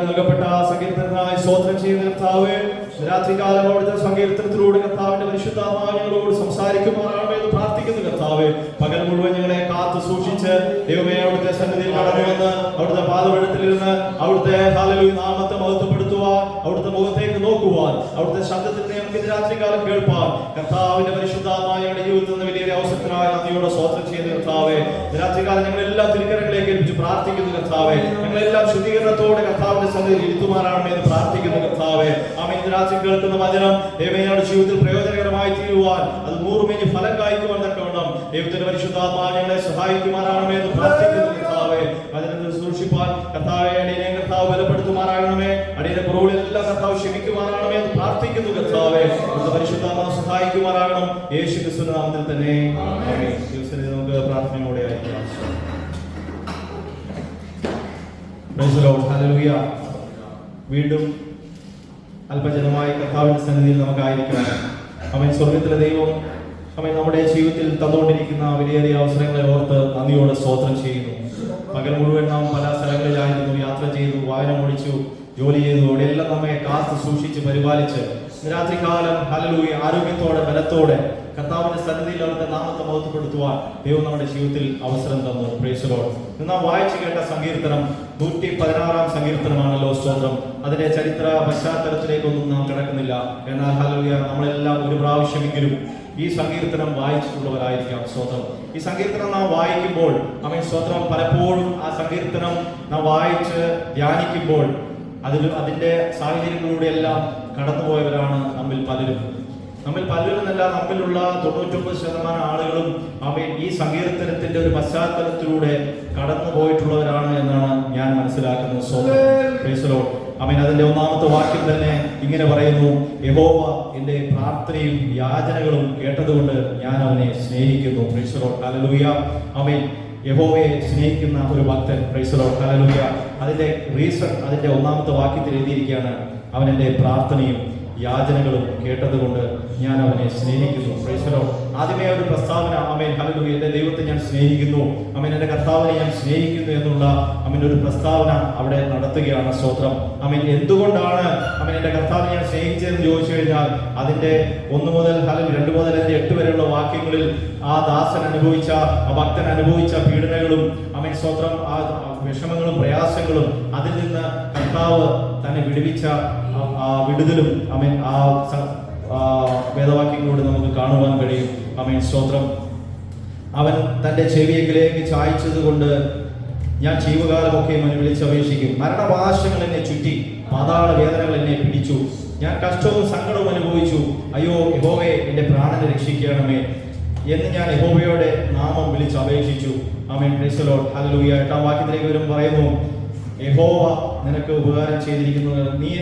നൽകപ്പെട്ട ആ സങ്കീർത്തനത്തിനായി സ്തോത്രം ചെയ്യുന്ന കർത്താവ് രാത്രികാലം അവിടുത്തെ സങ്കീർത്തനത്തിലൂടെ കർത്താവിന്റെ പരിശുദ്ധാത്മാവ് ഞങ്ങളോട് എന്ന് പ്രാർത്ഥിക്കുന്നു കർത്താവ്. പകൽ മുഴുവൻ കാത്തു സൂക്ഷിച്ച് ദൈവമേ അവിടുത്തെ സന്നിധിയിൽ കടന്നു വന്ന് അവിടുത്തെ പാതപഴത്തിലിരുന്ന് അവിടുത്തെ ഹാലലൂയ നാമത്തെ മഹത്വപ്പെടുത്തുവാൻ അവിടുത്തെ മുഖത്തേക്ക് നോക്കുവാൻ അവിടുത്തെ ശബ്ദത്തിൽ ഇത് രാത്രികാലം കേൾപ്പാൻ. കർത്താവിന്റെ പരിശുദ്ധമായ ജീവിതത്തിൽ നിന്ന് വലിയൊരു അവസരത്തിനായി നന്ദിയോടെ സ്വാതന്ത്ര്യം ചെയ്യുന്ന കർത്താവെ. രാത്രികാലം ഞങ്ങളെല്ലാം തിരുക്കരങ്ങളിലേക്ക് ഏൽപ്പിച്ച് പ്രാർത്ഥിക്കുന്നു കർത്താവെ. ഞങ്ങളെല്ലാം ശുദ്ധീകരണത്തോടെ കർത്താവിന്റെ സന്നിധിയിൽ ഇരുത്തുമാറാണ് എന്ന് പ്രാർത്ഥിക്കുന്നു കർത്താവെ. ആമേ ഇന്ന് കേൾക്കുന്ന വചനം ദൈവങ്ങളുടെ ജീവിതത്തിൽ പ്രയോജനകരമായി തീരുവാൻ. അത് നൂറുമേനി ഫലം കായ്ക്കുവാൻ തക്കവണ്ണം ദൈവത്തിന്റെ പരിശുദ്ധാത്മാ ഞങ്ങളെ സഹായിക്കുമാറാണമേ എന്ന് പ്രാർത്ഥിക്കുന്നു കർത്താവെ. വചനത്തിൽ സൂക്ഷിപ്പാൻ കർത്താവെ കർത്താവ് ബലപ്പെടുത്തുമാറാകണമേ. കുറവുകളെല്ലാം കർത്താവ് ക്ഷമിക്കുമാറാണമേ എന്ന് പ്രാർത്ഥിക്കുന്നു കർത്താവെ. പരിശുദ്ധാത്മാവ് സഹായിക്കുമാറാകണം. യേശു ക്രിസ്തുവിന്റെ നാമത്തിൽ തന്നെ. നമുക്ക് പ്രാർത്ഥനയോടെ. വീണ്ടും അല്പജനമായ കർത്താവിന്റെ സന്നിധിയിൽ നമുക്കായിരിക്കണം അവൻ സ്വർഗത്തിലെ ദൈവം അവൻ നമ്മുടെ ജീവിതത്തിൽ തന്നുകൊണ്ടിരിക്കുന്ന വിലയേറിയ അവസരങ്ങളെ ഓർത്ത് നന്ദിയോടെ സ്തോത്രം ചെയ്യുന്നു. പകൽ മുഴുവൻ നാം പല സ്ഥലങ്ങളിലായിരുന്നു യാത്ര ചെയ്തു വായന ഓടിച്ചു ജോലി ചെയ്തതോടെ എല്ലാം നമ്മെ കാത്ത് സൂക്ഷിച്ച് പരിപാലിച്ച് രാത്രി രാത്രികാലം ഹലലൂയി ആരോഗ്യത്തോടെ ബലത്തോടെ കർത്താവിന്റെ സന്നിധിയിൽ അവരുടെ നാമത്തെ മഹത്വപ്പെടുത്തുവാൻ ദൈവം നമ്മുടെ ജീവിതത്തിൽ അവസരം തന്നു. പ്രേസലോട് നാം വായിച്ചു കേട്ട സങ്കീർത്തനം നൂറ്റി പതിനാറാം സങ്കീർത്തനമാണല്ലോ സ്തോത്രം. അതിന്റെ ചരിത്ര പശ്ചാത്തലത്തിലേക്കൊന്നും നാം കിടക്കുന്നില്ല. എന്നാൽ ഹലോയ നമ്മളെല്ലാം ഒരു പ്രാവശ്യമെങ്കിലും ഈ സങ്കീർത്തനം വായിച്ചിട്ടുള്ളവരായിരിക്കാം സ്തോത്രം. ഈ സങ്കീർത്തനം നാം വായിക്കുമ്പോൾ അമ്മ സ്തോത്രം പലപ്പോഴും ആ സങ്കീർത്തനം നാം വായിച്ച് ധ്യാനിക്കുമ്പോൾ അതിൽ അതിന്റെ സാഹചര്യങ്ങളിലൂടെ എല്ലാം കടന്നുപോയവരാണ് നമ്മിൽ പലരും. നമ്മിൽ പലരും എന്നല്ല നമ്മിലുള്ള തൊണ്ണൂറ്റൊമ്പത് ശതമാനം ആളുകളും അവയിൽ ഈ സങ്കീർത്തനത്തിന്റെ ഒരു പശ്ചാത്തലത്തിലൂടെ കടന്നു പോയിട്ടുള്ളവരാണ് എന്നാണ് ഞാൻ മനസ്സിലാക്കുന്നത്. Lord. അവൻ അതിന്റെ ഒന്നാമത്തെ വാക്യം തന്നെ ഇങ്ങനെ പറയുന്നു യഹോവ എന്റെ പ്രാർത്ഥനയും യാചനകളും കേട്ടതുകൊണ്ട് ഞാൻ അവനെ സ്നേഹിക്കുന്നു. Praise കലലൂയ. അവൻ യഹോവയെ സ്നേഹിക്കുന്ന ഒരു ഭക്തൻ. പ്രൈസലോ ഹല്ലേലൂയ അതിന്റെ റീസൺ അതിന്റെ ഒന്നാമത്തെ വാക്യത്തിൽ എഴുതിയിരിക്കുകയാണ് അവൻ എന്റെ പ്രാർത്ഥനയും യാചനകളും കേട്ടതുകൊണ്ട് ഞാൻ അവനെ സ്നേഹിക്കുന്നു. പ്രൈസലോ ആദ്യമേ ഒരു പ്രസ്താവന അമേൻ ഹല്ലേലൂയ എന്റെ ദൈവത്തെ ഞാൻ സ്നേഹിക്കുന്നു. അമേൻ എന്റെ കർത്താവിനെ ഞാൻ സ്നേഹിക്കുന്നു എന്നുള്ള അമേൻ ഒരു പ്രസ്താവന അവിടെ നടത്തുകയാണ് സ്തോത്രം. അമേൻ എന്തുകൊണ്ടാണ് അമേൻ എന്റെ കർത്താവിനെ ഞാൻ സ്നേഹിച്ചതെന്ന് ചോദിച്ചു കഴിഞ്ഞാൽ അതിന്റെ ഒന്ന് മുതൽ ഹലം രണ്ട് മുതൽ അതിന്റെ എട്ട് വരെയുള്ള വാക്യങ്ങളിൽ ആ ദാസൻ അനുഭവിച്ച ആ ഭക്തൻ അനുഭവിച്ച പീഡനങ്ങളും അമേൻ സ്തോത്രം ആ വിഷമങ്ങളും പ്രയാസങ്ങളും അതിൽ നിന്ന് കർത്താവ് തന്നെ വിടുവിച്ച വിടുതലും അമേ ആ വേദവാക്യങ്ങളോട് നമുക്ക് കാണുവാൻ കഴിയും. അമേ സ്തോത്രം. അവൻ തന്റെ ചെവിയെങ്കിലേക്ക് ചായച്ചത് കൊണ്ട് ഞാൻ ജീവകാലമൊക്കെ അവനെ വിളിച്ചപേക്ഷിക്കും. മരണപാശങ്ങൾ എന്നെ ചുറ്റി പാതാള വേദനകൾ എന്നെ പിടിച്ചു. ഞാൻ കഷ്ടവും സങ്കടവും അനുഭവിച്ചു. അയ്യോ യഹോവേ എന്റെ പ്രാണനെ രക്ഷിക്കണമേ എന്ന് ഞാൻ യഹോവയുടെ നാമം വിളിച്ച് അപേക്ഷിച്ചു. ആമേൻ ക്രിസ്തലോ ഹല്ലേലൂയ എട്ടാം വാക്യത്തിലേക്ക് വരും പറയുന്നു യഹോവ നിനക്ക് ഉപകാരം ചെയ്തിരിക്കുന്നത് നീ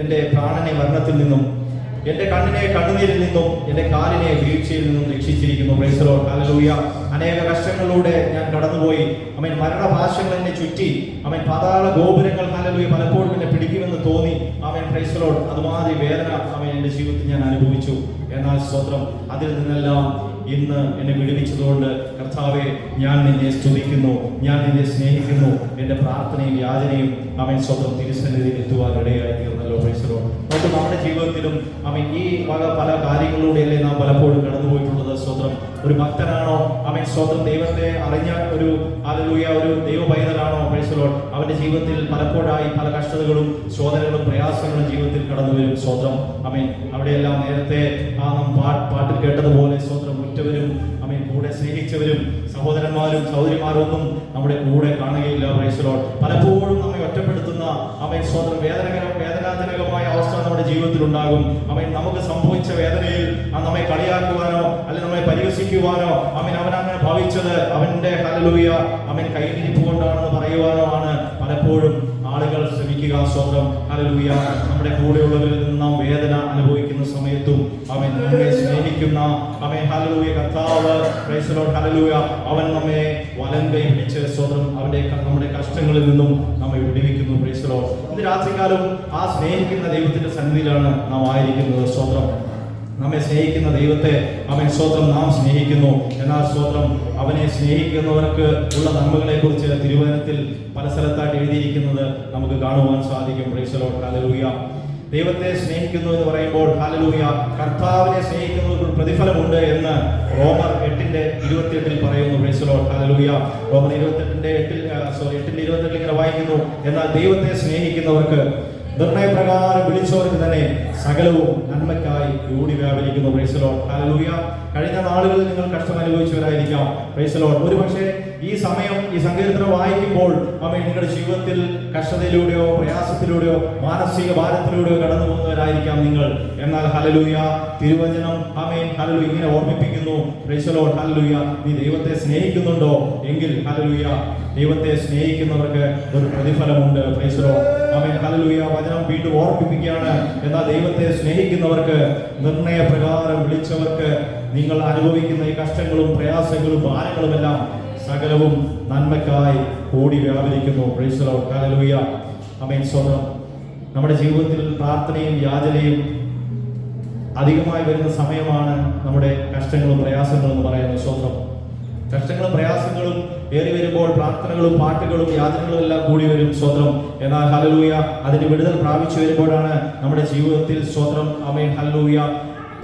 എന്റെ പ്രാണനെ മരണത്തിൽ നിന്നും എന്റെ കണ്ണിനെ കണ്ണുനീരിൽ നിന്നും എന്റെ കാലിനെ വീഴ്ചയിൽ നിന്നും രക്ഷിച്ചിരിക്കുന്നു. പ്രൈസലോ ഹല്ലേലൂയ അനേക കഷ്ടങ്ങളിലൂടെ ഞാൻ കടന്നുപോയി. അവൻ മരണഭാഷകൾ എന്നെ ചുറ്റി അവൻ പാതാള ഗോപുരങ്ങൾ ഹല്ലേലൂയ പലപ്പോഴും എന്നെ പിടിക്കുമെന്ന് തോന്നി. അവൻ പ്രൈസലോട് അതുമാതിരി വേദന അവൻ എന്റെ ജീവിതത്തിൽ ഞാൻ അനുഭവിച്ചു. എന്നാൽ സ്വത്രം അതിൽ നിന്നെല്ലാം ഇന്ന് എന്നെ വിടുവിച്ചതുകൊണ്ട് കർത്താവെ ഞാൻ നിന്നെ സ്തുതിക്കുന്നു ഞാൻ നിന്നെ സ്നേഹിക്കുന്നു. എന്റെ പ്രാർത്ഥനയും യാചനയും അവൻ സ്വന്തം തിരുസന്നിധിയിൽ എത്തുവാൻ ഇടയായി തീർന്നല്ലോ നമുക്ക് നമ്മുടെ ജീവിതത്തിലും അവൻ ഈ വക പല കാര്യങ്ങളിലൂടെയല്ലേ നാം പലപ്പോഴും കടന്നുപോയിട്ടുള്ളത്? സ്വന്തം ഒരു ഭക്തനാണോ? അവൻ സ്വന്തം ദൈവത്തെ അറിഞ്ഞ ഒരു അതിലൂയ ഒരു ദൈവഭയതനാണോ പ്രൈസലോ അവന്റെ ജീവിതത്തിൽ പലപ്പോഴായി പല കഷ്ടതകളും ശോധനകളും പ്രയാസങ്ങളും ജീവിതത്തിൽ കടന്നു വരും. സ്വന്തം അവൻ അവിടെയെല്ലാം നേരത്തെ ആ നാം പാട്ടിൽ കേട്ടതുപോലെ സ്വന്തം മുറ്റവരും അവൻ കൂടെ സ്നേഹിച്ചവരും സഹോദരന്മാരും സഹോദരിമാരൊന്നും നമ്മുടെ കൂടെ കാണുകയില്ല. പ്രൈസലോ പലപ്പോഴും നമ്മെ ഒറ്റപ്പെടുത്തുന്ന അവൻ സ്വന്തം വേദനകര വേദനാജനകമായ അവസ്ഥ നമ്മുടെ ജീവിതത്തിൽ ഉണ്ടാകും. അവൻ നമുക്ക് സംഭവിച്ച വേദനയിൽ ആ നമ്മെ കളിയാക്കുവാനോ അല്ലെങ്കിൽ നമ്മെ പരിഹസിക്കുവാനോ അവൻ അവൻ അങ്ങനെ ഭാവിച്ചത് അവന്റെ കലലൂയ അവൻ കൈവിരിപ്പ് കൊണ്ടാണെന്ന് പറയുവാനോ ആണ് പലപ്പോഴും ആളുകൾ ശ്രമിക്കുക സ്വന്തം കലലൂയ നമ്മുടെ കൂടെയുള്ളവരിൽ നിന്ന് വേദന അനുഭവിക്കുന്ന സമയത്തും അവൻ നമ്മെ സ്നേഹിക്കുന്ന അവൻ ഹലലൂയ കർത്താവ് ഹലലൂയ അവൻ നമ്മെ വലം കൈ പിടിച്ച് സ്വന്തം അവന്റെ നമ്മുടെ കഷ്ടങ്ങളിൽ നിന്നും നമ്മെ വിടിവിക്കുന്നു പ്രൈസലോ ഇന്ന് രാത്രികാലം ആ സ്നേഹിക്കുന്ന ദൈവത്തിന്റെ സന്നിധിയിലാണ് നാം ആയിരിക്കുന്നത് സ്വതം നമ്മെ സ്നേഹിക്കുന്ന ദൈവത്തെ അവൻ സ്വത്രം നാം സ്നേഹിക്കുന്നു. എന്നാൽ സ്വത്രം അവനെ സ്നേഹിക്കുന്നവർക്ക് ഉള്ള നന്മകളെ കുറിച്ച് തിരുവചനത്തിൽ പല സ്ഥലത്തായിട്ട് എഴുതിയിരിക്കുന്നത് നമുക്ക് കാണുവാൻ സാധിക്കും. പ്രൈസലോ ദൈവത്തെ സ്നേഹിക്കുന്നു എന്ന് പറയുമ്പോൾ ഹാലലൂയ കർത്താവിനെ സ്നേഹിക്കുന്നവർക്ക് ഒരു പ്രതിഫലമുണ്ട് എന്ന് റോമർ എട്ടിന്റെ ഇരുപത്തിയെട്ടിൽ പറയുന്നു. പ്രൈസലോ റോമർ ഇരുപത്തെട്ടിന്റെ എട്ടിൽ സോറി എട്ടിന്റെ ഇരുപത്തെട്ടിൽ ഇങ്ങനെ വായിക്കുന്നു. എന്നാൽ ദൈവത്തെ സ്നേഹിക്കുന്നവർക്ക് നിർണയപ്രകാരം വിളിച്ചവർക്ക് തന്നെ സകലവും നന്മയ്ക്കായി കൂടി വ്യാപരിക്കുന്നു. പ്രൈസലോൺ ഹലലൂയ കഴിഞ്ഞ നാളുകളിൽ നിങ്ങൾ കഷ്ടം അനുഭവിച്ചവരായിരിക്കാം. പ്രൈസലോൺ ഒരു പക്ഷേ ഈ സമയം ഈ സങ്കീർത്തനം വായിക്കുമ്പോൾ അമ്മ നിങ്ങളുടെ ജീവിതത്തിൽ കഷ്ടതയിലൂടെയോ പ്രയാസത്തിലൂടെയോ മാനസിക ഭാരത്തിലൂടെയോ കടന്നു പോകുന്നവരായിരിക്കാം നിങ്ങൾ. എന്നാൽ ഹലലൂയ തിരുവചനം അമേൻ ഹലലു ഇങ്ങനെ ഓർമ്മിപ്പിക്കുന്നു. പ്രൈസലോൺ ഹലലൂയ നീ ദൈവത്തെ സ്നേഹിക്കുന്നുണ്ടോ? എങ്കിൽ ഹലലൂയ ദൈവത്തെ സ്നേഹിക്കുന്നവർക്ക് ഒരു പ്രതിഫലമുണ്ട്. പ്രൈസലോ അമേൻ ഹലലൂയ വചനം വീണ്ടും ഓർമ്മിപ്പിക്കുകയാണ്. എന്നാൽ ദൈവത്തെ സ്നേഹിക്കുന്നവർക്ക് നിർണയപ്രകാരം വിളിച്ചവർക്ക് നിങ്ങൾ അനുഭവിക്കുന്ന ഈ കഷ്ടങ്ങളും പ്രയാസങ്ങളും ഭാരങ്ങളും എല്ലാം സകലവും നന്മയ്ക്കായി കൂടി വ്യാപരിക്കുന്നു. നമ്മുടെ ജീവിതത്തിൽ പ്രാർത്ഥനയും യാചനയും അധികമായി വരുന്ന സമയമാണ് നമ്മുടെ കഷ്ടങ്ങളും പ്രയാസങ്ങളും എന്ന് പറയുന്നത് സ്വന്തം കഷ്ടങ്ങളും പ്രയാസങ്ങളും ഏറി വരുമ്പോൾ പ്രാർത്ഥനകളും പാട്ടുകളും യാതനകളും എല്ലാം കൂടി വരും സ്വത്രം എന്നാൽ ഹലലൂയ അതിന് വിടുതൽ പ്രാപിച്ചു വരുമ്പോഴാണ് നമ്മുടെ ജീവിതത്തിൽ സ്വത്രം അമേൻ ഹലലൂയ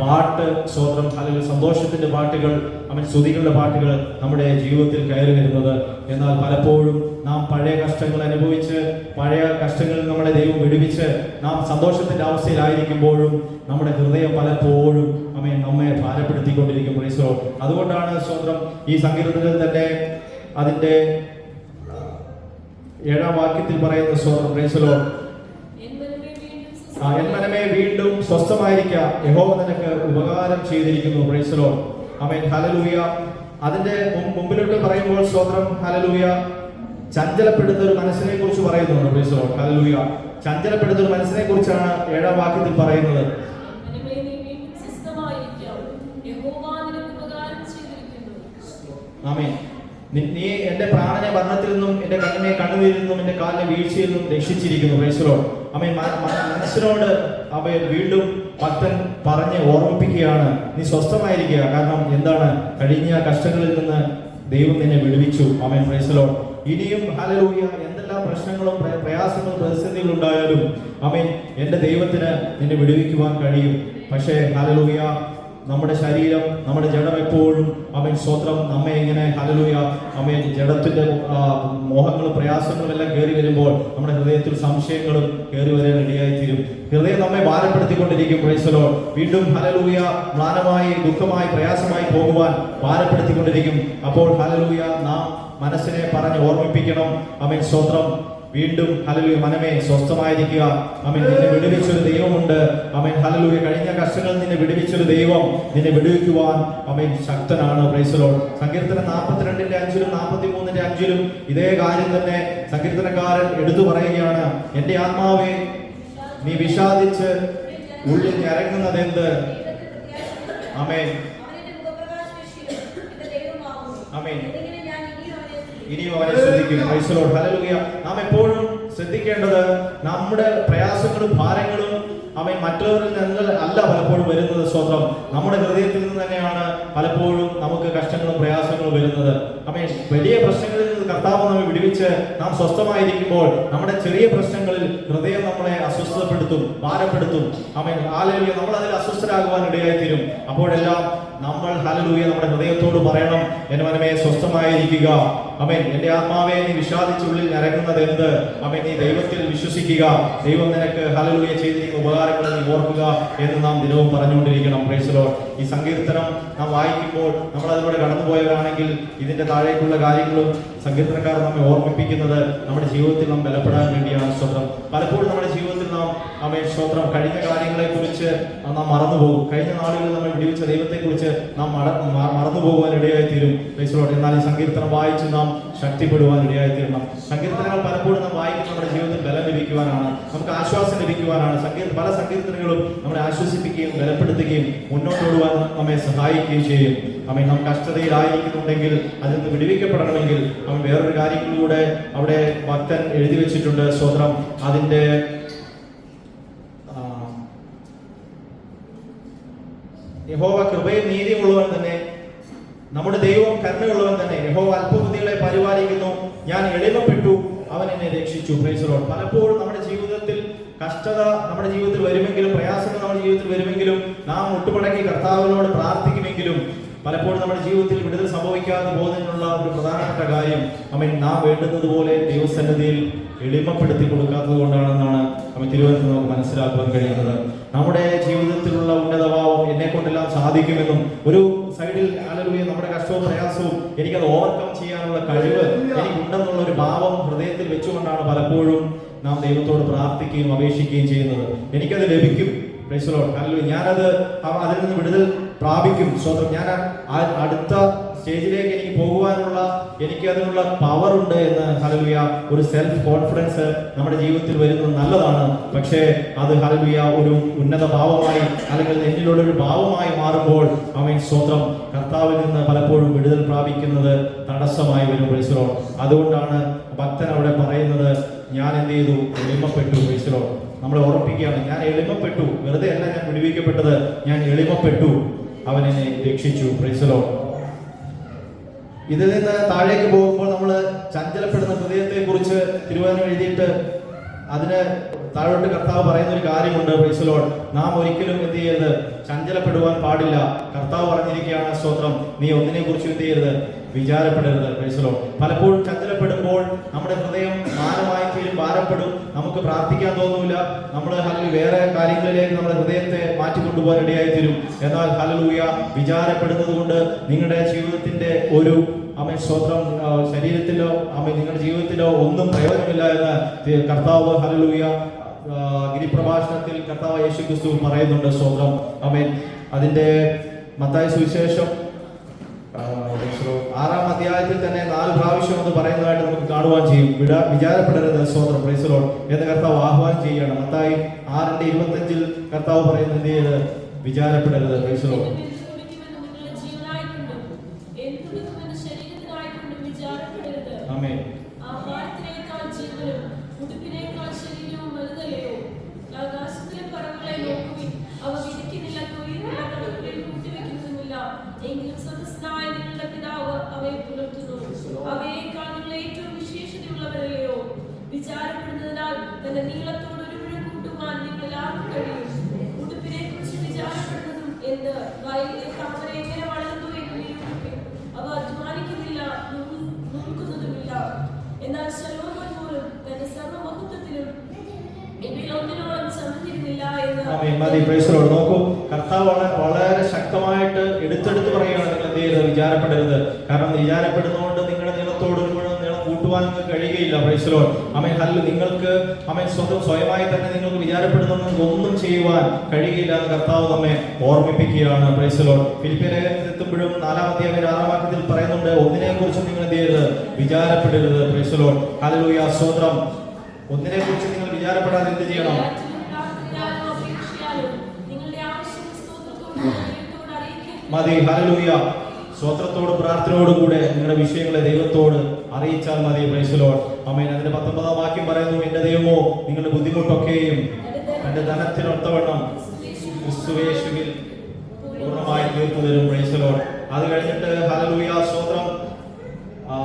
പാട്ട് സ്വത്രം അല്ലെങ്കിൽ സന്തോഷത്തിന്റെ പാട്ടുകൾ അവൻ സ്തുതികളുടെ പാട്ടുകൾ നമ്മുടെ ജീവിതത്തിൽ കയറി വരുന്നത്. എന്നാൽ പലപ്പോഴും നാം പഴയ കഷ്ടങ്ങൾ അനുഭവിച്ച് പഴയ കഷ്ടങ്ങളിൽ നമ്മളെ ദൈവം വിടുവിച്ച് നാം സന്തോഷത്തിന്റെ അവസ്ഥയിലായിരിക്കുമ്പോഴും നമ്മുടെ ഹൃദയം പലപ്പോഴും അമേ നമ്മെ ഭാരപ്പെടുത്തിക്കൊണ്ടിരിക്കും. അതുകൊണ്ടാണ് സ്വന്തം ഈ സങ്കീർത്തനത്തിൽ തന്നെ അതിന്റെ ഏഴാം വാക്യത്തിൽ പറയുന്ന സ്വന്തം പ്രൈസലോ എന്മനമേ വീണ്ടും സ്വസ്ഥമായിരിക്കാം. യഹോവ നിനക്ക് ഉപകാരം ചെയ്തിരിക്കുന്നു പ്രൈസലോ അമേൻ ഹലലൂയ അതിന്റെ മുമ്പിലോട്ട് പറയുമ്പോൾ സ്വതന്ത്രം ഹലലൂയ ചഞ്ചലപ്പെടുന്ന ഒരു മനസ്സിനെ കുറിച്ച് പറയുന്നുണ്ട് പ്രൈസലോ ഹലലൂയ ചഞ്ചലപ്പെടുന്ന ഒരു മനസ്സിനെ കുറിച്ചാണ് ഏഴാം വാക്യത്തിൽ പറയുന്നത്. ആമേൻ. നി- എന്റെ പ്രാണനെ മരണത്തിൽ നിന്നും എന്റെ കണ്ണിനെ കണ്ണുനീരിൽ നിന്നും എന്റെ കാലിനെ വീഴ്ചയിൽ നിന്നും രക്ഷിച്ചിരിക്കുന്നു പ്രൈസലോ അമ്മ മനസ്സിനോട് അവയെ വീണ്ടും ഭക്തൻ പറഞ്ഞ് ഓർമ്മിപ്പിക്കുകയാണ്. നീ സ്വസ്ഥമായിരിക്കുക. കാരണം എന്താണ്? കഴിഞ്ഞ കഷ്ടങ്ങളിൽ നിന്ന് ദൈവം നിന്നെ വിടുവിച്ചു. അമ്മ പ്രൈസലോ ഇനിയും ഹലലൂയ എന്തെല്ലാം പ്രശ്നങ്ങളും പ്രയാസങ്ങളും പ്രതിസന്ധികളും ഉണ്ടായാലും അമ്മ എന്റെ ദൈവത്തിന് നിന്നെ വിടുവിക്കുവാൻ കഴിയും. പക്ഷേ ഹലലൂയ നമ്മുടെ ശരീരം നമ്മുടെ ജഡം എപ്പോഴും അവൻ സ്വത്രം നമ്മെ ഇങ്ങനെ ഹലലൂയ അവൻ ജഡത്തിന്റെ മോഹങ്ങളും പ്രയാസങ്ങളും എല്ലാം കയറി വരുമ്പോൾ നമ്മുടെ ഹൃദയത്തിൽ സംശയങ്ങളും കയറി വരാൻ ഇടയായി തീരും ഹൃദയം നമ്മെ ഭാരപ്പെടുത്തിക്കൊണ്ടിരിക്കും പ്രൈസലോ വീണ്ടും ഹലലൂയ മ്ലാനമായി ദുഃഖമായി പ്രയാസമായി പോകുവാൻ ഭാരപ്പെടുത്തിക്കൊണ്ടിരിക്കും. അപ്പോൾ ഹലലൂയ നാം മനസ്സിനെ പറഞ്ഞ് ഓർമ്മിപ്പിക്കണം. അമ്മൻ സ്വത്രം വീണ്ടും ഹലലൂയ മനമേ സ്വസ്ഥമായിരിക്കുക. അവൻ നിന്നെ വിടുവിച്ചൊരു ദൈവമുണ്ട്. അവൻ ഹലലൂയ കഴിഞ്ഞ കഷ്ടങ്ങളിൽ നിന്നെ വിടുവിച്ചൊരു ദൈവം. നിന്നെ വിടുവിക്കുവാൻ അവൻ ശക്തനാണ്. പ്രൈസലോൺ സങ്കീർത്തനം നാൽപ്പത്തിരണ്ടിന്റെ അഞ്ചിലും നാൽപ്പത്തി മൂന്നിന്റെ അഞ്ചിലും ഇതേ കാര്യം തന്നെ സങ്കീർത്തനക്കാരൻ എടുത്തു പറയുകയാണ്. എന്റെ ആത്മാവെ നീ വിഷാദിച്ച് ഉള്ളിൽ ഇറങ്ങുന്നത് എന്ത് ആമേൻ. ആമേൻ. ഇനിയും അവനെ ശ്രദ്ധിക്കും. നാം എപ്പോഴും ശ്രദ്ധിക്കേണ്ടത് നമ്മുടെ പ്രയാസങ്ങളും ഭാരങ്ങളും അവൻ മറ്റുള്ളവരിൽ നിന്ന് അല്ല പലപ്പോഴും വരുന്നത് സ്വന്തം നമ്മുടെ ഹൃദയത്തിൽ നിന്ന് തന്നെയാണ് പലപ്പോഴും നമുക്ക് കഷ്ടങ്ങളും പ്രയാസങ്ങളും വരുന്നത്. അവൻ വലിയ പ്രശ്നങ്ങളിൽ നിന്ന് കർത്താവ് നമ്മെ വിടുവിച്ച് നാം സ്വസ്ഥമായിരിക്കുമ്പോൾ നമ്മുടെ ചെറിയ പ്രശ്നങ്ങളിൽ ഹൃദയം നമ്മളെ അസ്വസ്ഥപ്പെടുത്തും ഭാരപ്പെടുത്തും. അവൻ ഹാലലൂയ നമ്മൾ അതിൽ അസ്വസ്ഥരാകുവാൻ ഇടയായി തീരും അപ്പോഴെല്ലാം നമ്മൾ ഹലലൂയ നമ്മുടെ ഹൃദയത്തോട് പറയണം. എന്റെ മനമേ സ്വസ്ഥമായിരിക്കുക. അമേൻ എന്റെ ആത്മാവെ നീ വിഷാദിച്ചുള്ളിൽ ഞരങ്ങുന്നത് എന്ത് അമേൻ നീ ദൈവത്തിൽ വിശ്വസിക്കുക. ദൈവം നിനക്ക് ഹലലൂയ ചെയ്തിരിക്കുന്ന ഉപകാരങ്ങൾ നീ ഓർക്കുക എന്ന് നാം ദിനവും പറഞ്ഞുകൊണ്ടിരിക്കണം. പ്രേസലോ ഈ സങ്കീർത്തനം നാം വായിക്കുമ്പോൾ നമ്മൾ അതിലൂടെ കടന്നുപോയവരാണെങ്കിൽ ഇതിന്റെ താഴേക്കുള്ള കാര്യങ്ങളും സങ്കീർത്തനക്കാർ നമ്മെ ഓർമ്മിപ്പിക്കുന്നത് നമ്മുടെ ജീവിതത്തിൽ നാം ബലപ്പെടാൻ വേണ്ടിയാണ് സ്വത്രം പലപ്പോഴും നമ്മുടെ ജീവിതത്തിൽ നാം അമേ സ്വത്രം കഴിഞ്ഞ കാര്യങ്ങളെ കുറിച്ച് നാം മറന്നുപോകും. കഴിഞ്ഞ നാളുകളിൽ നമ്മൾ വിടിവിച്ച ദൈവത്തെ കുറിച്ച് നാം മറ മ- മറന്നു പോകുവാൻ ഇടയായി തീരും എന്നാൽ ഈ സങ്കീർത്തനം വായിച്ച് നാം ശക്തിപ്പെടുവാൻ ഇടയായി തീരണം. സങ്കീർത്തനങ്ങൾ പലപ്പോഴും നാം വായിക്കുന്ന നമ്മുടെ ജീവിതത്തിൽ ബലം ലഭിക്കുവാനാണ്. നമുക്ക് ആശ്വാസം ലഭിക്കുവാനാണ്. സങ്കീർ പല സങ്കീർത്തനങ്ങളും നമ്മളെ ആശ്വസിപ്പിക്കുകയും ബലപ്പെടുത്തുകയും മുന്നോട്ടോടുവാൻ നമ്മെ സഹായിക്കുകയും ചെയ്യും. അവൻ നാം കഷ്ടതയിലായിരിക്കുന്നുണ്ടെങ്കിൽ അതിൽ നിന്ന് വിടുവിക്കപ്പെടണമെങ്കിൽ അവൻ വേറൊരു കാര്യങ്ങളിലൂടെ അവിടെ ഭക്തൻ എഴുതി വെച്ചിട്ടുണ്ട്. സ്വതന്ത്രം അതിന്റെ യഹോവ കൃപയും നീതിയും ഉള്ളവൻ തന്നെ നമ്മുടെ ദൈവം കരുണയുള്ളവൻ തന്നെ. യഹോ അല്പബുദ്ധികളെ പരിപാലിക്കുന്നു. ഞാൻ എളിമപ്പെട്ടു. അവൻ എന്നെ രക്ഷിച്ചു. പ്രൈസറോൾ പലപ്പോഴും നമ്മുടെ ജീവിതത്തിൽ കഷ്ടത നമ്മുടെ ജീവിതത്തിൽ വരുമെങ്കിലും പ്രയാസങ്ങൾ നമ്മുടെ ജീവിതത്തിൽ വരുമെങ്കിലും നാം ഒട്ടുപടക്കി കർത്താവിനോട് പ്രാർത്ഥിക്കുമെങ്കിലും പലപ്പോഴും നമ്മുടെ ജീവിതത്തിൽ വിടുതൽ സംഭവിക്കാതെ പോകുന്നതിനുള്ള ഒരു പ്രധാനപ്പെട്ട കാര്യം അമ്മ നാം വേണ്ടുന്നത് പോലെ ദൈവസന്നിധിയിൽ എളിമപ്പെടുത്തി കൊടുക്കാത്തത് കൊണ്ടാണെന്നാണ് അമ്മ തിരുവനന്തപുരം നമുക്ക് മനസ്സിലാക്കുവാൻ കഴിയുന്നത്. നമ്മുടെ ജീവിതത്തിലുള്ള ഉന്നതഭാവം എന്നെ കൊണ്ടെല്ലാം സാധിക്കുമെന്നും ഒരു സൈഡിൽ അലലുയ നമ്മുടെ കഷ്ടവും പ്രയാസവും എനിക്കത് ഓവർകം ചെയ്യാനുള്ള കഴിവ് എനിക്കുണ്ടെന്നുള്ള ഒരു ഭാവം ഹൃദയത്തിൽ വെച്ചുകൊണ്ടാണ് പലപ്പോഴും നാം ദൈവത്തോട് പ്രാർത്ഥിക്കുകയും അപേക്ഷിക്കുകയും ചെയ്യുന്നത്. എനിക്കത് ലഭിക്കും. പ്രൈസലോ അല്ലല്ലോ ഞാനത് അതിൽ നിന്ന് വിടുതൽ പ്രാപിക്കും. സ്വന്തം ഞാൻ അടുത്ത സ്റ്റേജിലേക്ക് എനിക്ക് പോകുവാനുള്ള എനിക്ക് അതിനുള്ള പവർ ഉണ്ട് എന്ന് ഹലലുയ ഒരു സെൽഫ് കോൺഫിഡൻസ് നമ്മുടെ ജീവിതത്തിൽ വരുന്നത് നല്ലതാണ്. പക്ഷേ അത് ഹലലുയ ഒരു ഉന്നത ഭാവമായി അല്ലെങ്കിൽ എന്നിലുള്ള ഒരു ഭാവമായി മാറുമ്പോൾ അവൻ സ്വന്തം കർത്താവിൽ നിന്ന് പലപ്പോഴും വിടുതൽ പ്രാപിക്കുന്നത് തടസ്സമായി വരും പരിസരം അതുകൊണ്ടാണ് ഭക്തൻ അവിടെ പറയുന്നത് ഞാൻ എന്ത് ചെയ്തു? എളിമപ്പെട്ടു പരിസരം നമ്മളെ ഉറപ്പിക്കുകയാണ് ഞാൻ എളിമപ്പെട്ടു വെറുതെ അല്ല ഞാൻ വിടുവിക്കപ്പെട്ടത് ഞാൻ എളിമപ്പെട്ടു അവൻ എന്നെ രക്ഷിച്ചു പ്രൈസലോ ഇതിൽ നിന്ന് താഴേക്ക് പോകുമ്പോൾ നമ്മൾ ചഞ്ചലപ്പെടുന്ന ഹൃദയത്തെ കുറിച്ച് തിരുവനന്തപുരം എഴുതിയിട്ട് അതിന് താഴോട്ട് കർത്താവ് പറയുന്ന ഒരു കാര്യമുണ്ട് പ്രീസലോൺ നാം ഒരിക്കലും എന്ത് ചെയ്യരുത് ചഞ്ചലപ്പെടുവാൻ പാടില്ല. കർത്താവ് പറഞ്ഞിരിക്കുകയാണ് സ്തോത്രം നീ ഒന്നിനെ കുറിച്ച് എന്ത് ചെയ്യരുത് വിചാരപ്പെടരുത് പലപ്പോഴും ചഞ്ചലപ്പെടുമ്പോൾ നമ്മുടെ ഹൃദയം തീരും ഭാരപ്പെടും. നമുക്ക് പ്രാർത്ഥിക്കാൻ തോന്നൂല. നമ്മൾ അല്ലെങ്കിൽ വേറെ കാര്യങ്ങളിലേക്ക് നമ്മുടെ ഹൃദയത്തെ മാറ്റി മാറ്റിക്കൊണ്ടുപോകാൻ ഇടയായി തീരും എന്നാൽ ഹലലൂയ വിചാരപ്പെടുന്നത് കൊണ്ട് നിങ്ങളുടെ ജീവിതത്തിന്റെ ഒരു അമ്മ സ്വത്രം ശരീരത്തിലോ അമ്മ നിങ്ങളുടെ ജീവിതത്തിലോ ഒന്നും പ്രയോജനമില്ല എന്ന് കർത്താവ് ഹലലൂയ ഗിരിപ്രഭാഷണത്തിൽ കർത്താവ് യേശു ക്രിസ്തു പറയുന്നുണ്ട് സ്വത്രം. അമ്മ അതിന്റെ മത്തായ സുവിശേഷം. ആറാം അധ്യായത്തിൽ തന്നെ നാല് പ്രാവശ്യം എന്ന് പറയുന്നതായിട്ട് നമുക്ക് കാണുവാൻ ചെയ്യും. വിട വിചാരപ്പെടരുത് സ്വതന്ത്രം പ്രൈസലോൺ എന്ന് കർത്താവ് ആഹ്വാനം ചെയ്യുകയാണ്. മത്തായി ആറിന്റെ ഇരുപത്തഞ്ചിൽ കർത്താവ് പറയുന്നത് എന്ത് ചെയ്ത് വിചാരപ്പെടരുത്. പ്രൈസലോൺ ആമേ വിചാരപ്പെടുന്നതിനാൽ തന്റെ നീളത്തോട് ഒരു മുഴം കൂട്ടുവാൻ നിങ്ങൾ ആർക്കും കഴിയും? ഉടുപ്പിനെ കുറിച്ച് വിചാരപ്പെടുന്നതും എന്ത്? വയലിലെ എങ്ങനെ വളരുന്നു അവ അധ്വാനിക്കുന്നില്ല നൂൽക്കുന്നതുമില്ല എന്നാൽ ശലോമൻ പോലും തന്റെ സർവമഹത്വത്തിലും നോക്കൂ. കർത്താവ് വളരെ ശക്തമായിട്ട് എടുത്തെടുത്ത് പറയുകയാണ് നിങ്ങൾ എന്ത് ചെയ്യരുത് വിചാരപ്പെടരുത്. കാരണം വിചാരപ്പെടുന്നതുകൊണ്ട് നിങ്ങളുടെ നീളത്തോട് കൂട്ടുവാൻ നിങ്ങൾക്ക് കഴിയുകയില്ല പ്രൈസലോട് അമ്മ ഹല്ല് നിങ്ങൾക്ക് അമ്മ സ്വന്തം സ്വയമായി തന്നെ നിങ്ങൾക്ക് വിചാരപ്പെടുന്നൊന്നും ഒന്നും ചെയ്യുവാൻ കഴിയുകയില്ല എന്ന് കർത്താവ് നമ്മെ ഓർമ്മിപ്പിക്കുകയാണ്. പ്രൈസലോ ഫിലിപ്പിയ ലേഖനത്തിൽ എത്തുമ്പോഴും നാലാമത്തെ അങ്ങനെ ആറാം വാക്യത്തിൽ പറയുന്നുണ്ട് ഒന്നിനെ കുറിച്ച് നിങ്ങൾ എന്ത് ചെയ്യരുത് വിചാരപ്പെടരുത് പ്രൈസലോട് ഹല്ലേലൂയ സ്തോത്രം. ഒന്നിനെ കുറിച്ച് നിങ്ങൾ വിചാരപ്പെടാതെ എന്ത് ചെയ്യണം? മതി. ഹല്ലേലൂയ സ്വത്രത്തോടും പ്രാർത്ഥനയോടും കൂടെ നിങ്ങളുടെ വിഷയങ്ങളെ ദൈവത്തോട് അറിയിച്ചാൽ മതി. പ്രൈസലോട് അമ്മേൻ അതിന്റെ പത്തൊമ്പതാം വാക്യം പറയുന്നു എന്റെ ദൈവമോ നിങ്ങളുടെ ബുദ്ധിമുട്ടൊക്കെയും എന്റെ ധനത്തിനൊത്തവണ്ണം ക്രിസ്തുവേശുവിൽ പൂർണമായി തീർത്തു തരും പ്രൈസലോട് അത് കഴിഞ്ഞിട്ട് ഹലലൂയ സ്തോത്രം ആ,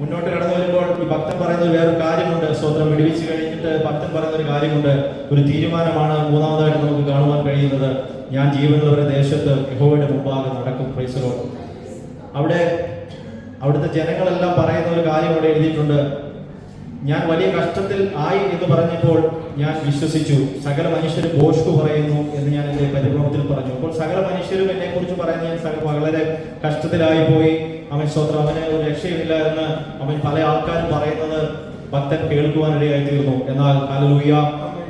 മുന്നോട്ട് കടന്നു വരുമ്പോൾ ഈ ഭക്തൻ പറയുന്ന വേറൊരു കാര്യമുണ്ട്. സ്വന്തം വിടുവിച്ച് കഴിഞ്ഞിട്ട് ഭക്തൻ പറയുന്ന ഒരു കാര്യമുണ്ട്. ഒരു തീരുമാനമാണ് മൂന്നാമതായിട്ട് നമുക്ക് കാണുവാൻ കഴിയുന്നത്. ഞാൻ ജീവനുള്ളവരുടെ ദേശത്ത് യഹോയുടെ മുമ്പാകെ നടക്കും. പ്രൈസലോ അവിടെ അവിടുത്തെ ജനങ്ങളെല്ലാം പറയുന്ന ഒരു കാര്യം അവിടെ എഴുതിയിട്ടുണ്ട്. ഞാൻ വലിയ കഷ്ടത്തിൽ ആയി എന്ന് പറഞ്ഞപ്പോൾ ഞാൻ വിശ്വസിച്ചു. സകല മനുഷ്യരും ബോഷ്കു പറയുന്നു എന്ന് ഞാൻ എന്റെ പരിഭവത്തിൽ പറഞ്ഞു. അപ്പോൾ സകല മനുഷ്യരും എന്നെ കുറിച്ച് പറയുന്ന ഞാൻ വളരെ കഷ്ടത്തിലായി പോയി. അവൻ സ്വത്ര അവന് ഒരു രക്ഷയുമില്ല എന്ന് അവൻ പല ആൾക്കാരും പറയുന്നത് ഭക്തൻ കേൾക്കുവാനിടയായി തീർന്നു എന്നാൽ ഹല്ലേലൂയ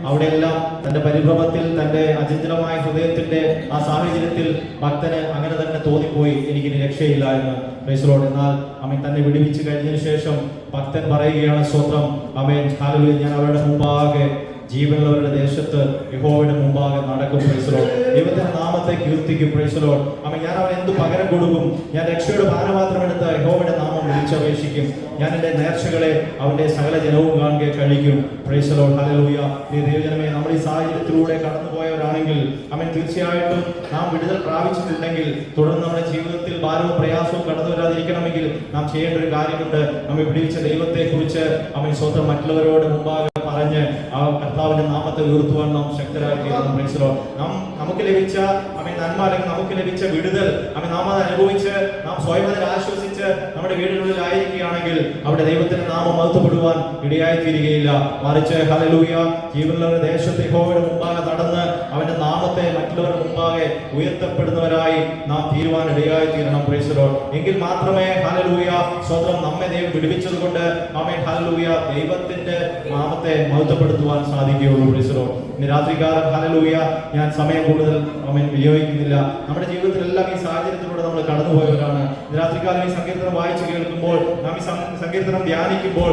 അവിടെയെല്ലാം തന്റെ പരിഭ്രമത്തിൽ തന്റെ അചഞ്ചലമായ ഹൃദയത്തിന്റെ ആ സാഹചര്യത്തിൽ ഭക്തന് അങ്ങനെ തന്നെ തോന്നിപ്പോയി. എനിക്കിനി രക്ഷയില്ല എന്ന്. പ്രൈസലോട് എന്നാൽ അവൻ തന്നെ വിടുവിച്ച് കഴിഞ്ഞതിന് ശേഷം ഭക്തൻ പറയുകയാണ് സ്വത്രം അവൻ ഹാലലൂയ ഞാൻ അവരുടെ മുമ്പാകെ ജീവനുള്ളവരുടെ ദേശത്ത് യഹോവയുടെ മുമ്പാകെ നടക്കും പ്രൈസലോ ദൈവത്തിന്റെ നാമത്തെ കീർത്തിക്കും പ്രൈസലോ അമ്മ ഞാൻ അവൻ എന്ത് പകരം കൊടുക്കും? ഞാൻ രക്ഷയുടെ ഭാരപാത്രം എടുത്ത് യഹോവയുടെ നാമം വിളിച്ചപേക്ഷിക്കും. ഞാൻ എന്റെ നേർച്ചകളെ അവന്റെ സകല ജനവും കാണുക കഴിക്കും. പ്രൈസലോ ഹലലൂയ നീ ദൈവജനമേ നമ്മൾ ഈ സാഹചര്യത്തിലൂടെ കടന്നുപോയവരാണെങ്കിൽ അവൻ തീർച്ചയായിട്ടും നാം വിടുതൽ പ്രാപിച്ചിട്ടുണ്ടെങ്കിൽ തുടർന്ന് നമ്മുടെ ജീവിതത്തിൽ ഭാരവും പ്രയാസവും കടന്നു വരാതിരിക്കണമെങ്കിൽ നാം ചെയ്യേണ്ട ഒരു കാര്യമുണ്ട്. നമ്മെ വിടിവിച്ച ദൈവത്തെക്കുറിച്ച് അവൻ സ്വന്തം മറ്റുള്ളവരോട് മുമ്പാകെ പറഞ്ഞ് ആ കർത്താവിന്റെ നാമത്തെ ഉയർത്തുവാൻ നാം നാം നമുക്ക് ലഭിച്ച അമ്മ നന്മ അല്ലെങ്കിൽ നമുക്ക് ലഭിച്ച വിടുതൽ അമ്മ നാം അത് അനുഭവിച്ച് നാം സ്വയം അതിൽ നമ്മുടെ വീടിനുള്ളിൽ ആയിരിക്കുകയാണെങ്കിൽ അവിടെ ദൈവത്തിന്റെ നാമം മഹത്വപ്പെടുവാൻ ഇടയായി തീരുകയില്ല മറിച്ച് ഹലലൂയ ജീവനുള്ളവരുടെ ദേശത്തെ ഹോവയുടെ മുമ്പാകെ നടന്ന് അവന്റെ നാമത്തെ മറ്റുള്ളവരുടെ മുമ്പാകെ ഉയർത്തപ്പെടുന്നവരായി നാം തീരുവാൻ ഇടയായി തീരണം പ്രേസലോ എങ്കിൽ മാത്രമേ ഹലലൂയ സ്വന്തം നമ്മെ ദൈവം വിടുവിച്ചത് കൊണ്ട് നമ്മെ ഹലലൂയ ദൈവത്തിന്റെ നാമത്തെ മഹത്വപ്പെടുത്തുവാൻ സാധിക്കുകയുള്ളൂ. പ്രേസലോ ഇന്ന് രാത്രികാലം ഹലലൂയ ഞാൻ സമയം കൂടുതൽ അവൻ വിനിയോഗിക്കുന്നില്ല. നമ്മുടെ ജീവിതത്തിലെല്ലാം ഈ സാഹചര്യത്തിലൂടെ നമ്മൾ കടന്നുപോയവരാണ്. രാത്രികാലം ഈ സങ്കീർത്തനം വായിച്ചു കേൾക്കുമ്പോൾ നാം ഈ സങ്കീർത്തനം ധ്യാനിക്കുമ്പോൾ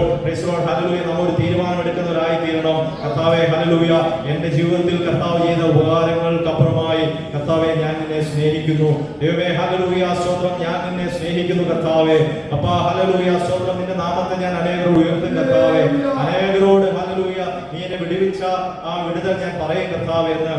ഹലലൂയ നാം ഒരു തീരുമാനം എടുക്കുന്നവരായി തീരണം കർത്താവെ ഹലലൂയ എന്റെ ജീവിതത്തിൽ കർത്താവ് ചെയ്ത ഉപകാരങ്ങൾക്കപ്പുറമായി കർത്താവെ ഞാൻ നിന്നെ സ്നേഹിക്കുന്നു. ദൈവമേ ഹലലൂയ സ്വന്തം ഞാൻ നിന്നെ സ്നേഹിക്കുന്നു കർത്താവെ. അപ്പാ ഹലലൂയ സ്വന്തം നിന്റെ നാമത്തെ ഞാൻ അനേകരോട് ഉയർത്തും കർത്താവെ. അനേകരോട് ഹലലൂയ നീ എന്നെ വിടുവിച്ച ആ വിടുതൽ ഞാൻ പറയും കർത്താവെ എന്ന്.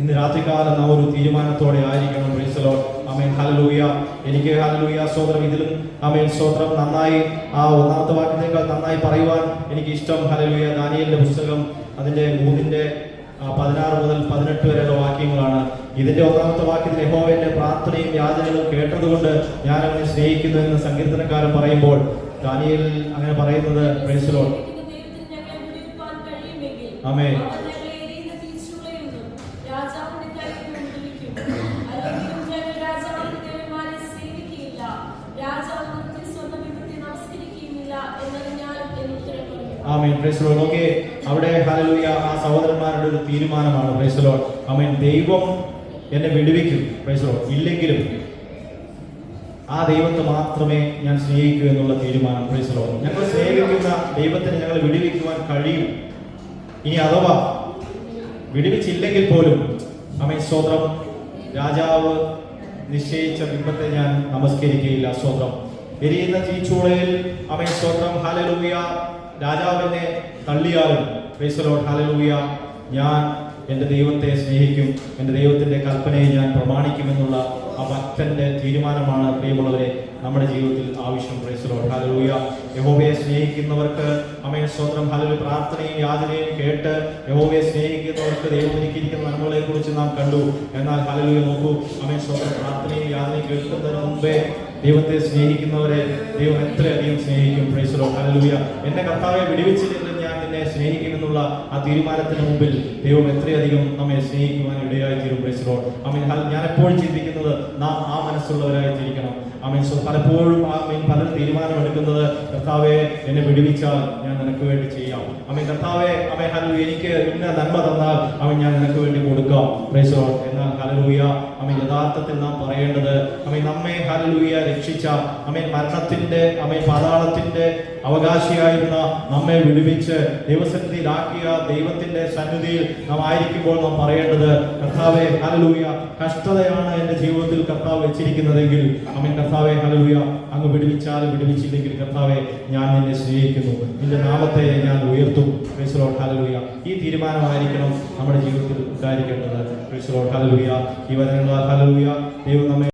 ഇന്ന് രാത്രികാലം നാം ഒരു തീരുമാനത്തോടെ ആയിരിക്കണം. പ്രീസലോ അമേൻ ഹലലൂയ എനിക്ക് ഹലലൂയ സ്വോത്രം ഇതിലും അമേൻ സ്വോത്രം നന്നായി ആ ഒന്നാമത്തെ വാക്യത്തേക്കാൾ നന്നായി പറയുവാൻ എനിക്ക് ഇഷ്ടം. ഹലലൂയ ദാനിയലിന്റെ പുസ്തകം അതിന്റെ മൂന്നിന്റെ പതിനാറ് മുതൽ പതിനെട്ട് വരെയുള്ള വാക്യങ്ങളാണ്. ഇതിന്റെ ഒന്നാമത്തെ വാക്യത്തിൽ യഹോവന്റെ പ്രാർത്ഥനയും യാചനകളും കേട്ടതുകൊണ്ട് ഞാൻ അവനെ സ്നേഹിക്കുന്നു എന്ന് സങ്കീർത്തനക്കാരൻ പറയുമ്പോൾ ദാനിയൽ അങ്ങനെ പറയുന്നത് അമേ ഞങ്ങളെ വിടുവിപ്പാൻ കഴിയുമെങ്കിൽ ആമേൻ. അവൻ ഞങ്ങളെ എറിയുന്ന തീച്ചുളയൊന്നും രാജാവിന്റെ കയ്യിൽ നിന്ന് വിടുവിക്കും. അല്ലെങ്കിലും ഞങ്ങൾ രാജാവിന്റെ ദേവന്മാരെ സേവിക്കുകയില്ല. രാജാവ് നമുക്ക് സ്വന്തം വിഭക്തി നമസ്കരിക്കുകയുമില്ല എന്നത് ഞാൻ എന്ന് ഉത്തരം പറഞ്ഞു. ആമേൻ. അവിടെ ആ സഹോദരന്മാരുടെ ഒരു തീരുമാനമാണ്. പ്രൈസ് ആമേൻ. ദൈവം എന്നെ വിടുവിക്കും. പ്രൈസ് ഇല്ലെങ്കിലും ആ ദൈവത്തെ മാത്രമേ ഞാൻ സ്നേഹിക്കൂ എന്നുള്ള തീരുമാനം. പ്രൈസ് ലോർഡ് ഞങ്ങൾ സ്നേഹിക്കുന്ന ദൈവത്തിന് ഞങ്ങൾ വിടുവിക്കുവാൻ കഴിയും. ഇനി അഥവാ വിടുവിച്ചില്ലെങ്കിൽ പോലും അമേ സ്തോത്രം രാജാവ് നിശ്ചയിച്ച ബിംബത്തെ ഞാൻ നമസ്കരിക്കുകയില്ല സ്തോത്രം എരിയുന്ന തീച്ചൂളയിൽ അമേ സ്തോത്രം ഹലലൂയ രാജാവിനെ തള്ളിയാലും പ്രൈസലോട്ട് ഹലലൂയ ഞാൻ എന്റെ ദൈവത്തെ സ്നേഹിക്കും എന്റെ ദൈവത്തിന്റെ കൽപ്പനയെ ഞാൻ പ്രമാണിക്കുമെന്നുള്ള ആ ഭക്തന്റെ തീരുമാനമാണ് പ്രിയമുള്ളവരെ നമ്മുടെ ജീവിതത്തിൽ ആവശ്യം. പ്രൈസലോട്ട് ഹലലൂയ യഹോവയെ സ്നേഹിക്കുന്നവർക്ക് അമേ സ്വന്തം ഹലലു പ്രാർത്ഥനയും യാതനയും കേട്ട് യഹോവയെ സ്നേഹിക്കുന്നവർക്ക് ദൈവം ഒരുക്കിയിരിക്കുന്ന നന്മകളെ കുറിച്ച് നാം കണ്ടു. എന്നാൽ ഹലലൂയ നോക്കൂ. അമേ സ്വന്തം പ്രാർത്ഥനയും യാതനയും കേൾക്കുന്നതിന് മുമ്പേ ദൈവത്തെ സ്നേഹിക്കുന്നവരെ ദൈവം എത്രയധികം സ്നേഹിക്കും. പ്രൈസലോ ഹലലൂയ എന്റെ കർത്താവെ വിടുവിച്ചില്ലെങ്കിൽ ഞാൻ നിന്നെ സ്നേഹിക്കുമെന്നുള്ള ആ തീരുമാനത്തിന് മുമ്പിൽ ദൈവം എത്രയധികം നമ്മെ സ്നേഹിക്കുവാൻ ഇടയായി തീരും പ്രൈസലോ അമീൻ ഞാൻ എപ്പോഴും ചിന്തിക്കുന്നത് നാം ആ മനസ്സുള്ളവരായി ജീവിക്കണം അമീൻ സോ പലപ്പോഴും ആ മീൻ പലരും തീരുമാനമെടുക്കുന്നത് കർത്താവെ എന്നെ വിടുവിച്ചാൽ ഞാൻ നിനക്ക് വേണ്ടി ചെയ്യാം. അമീൻ കർത്താവെ അമേ ഹലു എനിക്ക് ഇന്ന നന്മ തന്നാൽ അവൻ ഞാൻ നിനക്ക് അമീൻ. യഥാർത്ഥത്തിൽ നാം പറയേണ്ടത് അമീൻ നമ്മെ ഹലലൂയ രക്ഷിച്ച അമീൻ മരണത്തിന്റെ അമീൻ പാതാളത്തിന്റെ അവകാശിയായിരുന്ന നമ്മെ വിടുവിച്ച് ദൈവസന്നിധിയിലാക്കിയ ദൈവത്തിന്റെ സന്നിധിയിൽ നാം ആയിരിക്കുമ്പോൾ നാം പറയേണ്ടത് കർത്താവെ ഹലലൂയ കഷ്ടതയാണ് എന്റെ ജീവിതത്തിൽ കർത്താവ് വെച്ചിരിക്കുന്നതെങ്കിൽ അമീൻ കർത്താവെ ഹലലൂയ അങ്ങ് വിടുവിച്ചാലും വിടുവിച്ചില്ലെങ്കിൽ കർത്താവെ ഞാൻ നിന്നെ സ്നേഹിക്കുന്നു. നിന്റെ നാമത്തെ ഞാൻ ഉയർത്തും. ഹലലൂയ ഈ തീരുമാനമായിരിക്കണം നമ്മുടെ ജീവിതത്തിൽ ഉണ്ടായിരിക്കേണ്ടത്. ക്രിസ്ലോട്ട് ഹലലൂയ ഈ വചനങ്ങളാൽ ഹലലൂയ ദൈവം നമ്മെ